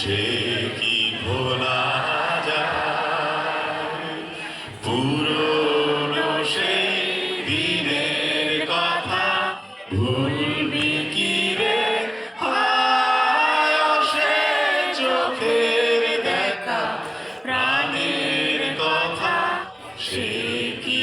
সে কি ভোলা যায়? পুরনো সেই দিনের কথা ভুলবি কি সে চোখের দেখা, প্রাণের কথা সে কি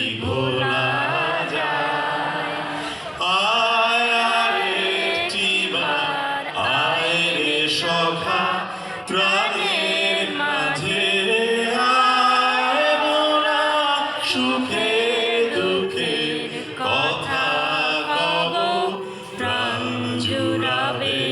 Amen.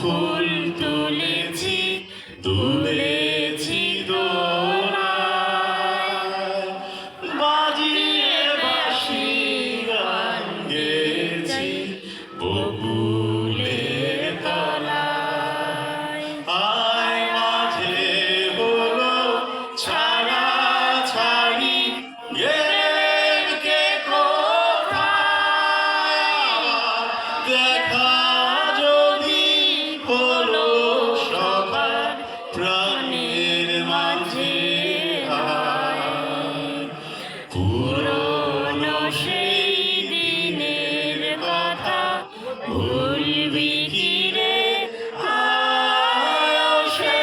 Oh. পুরনো সেই দিনের কথা ভুলবি কি রে সে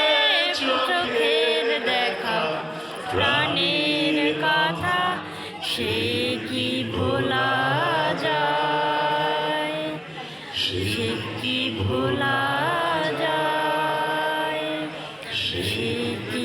চোখের দেখা প্রাণীর কথা, সে কি ভোলা যায়? সে কি ভোলা যায়? সে কি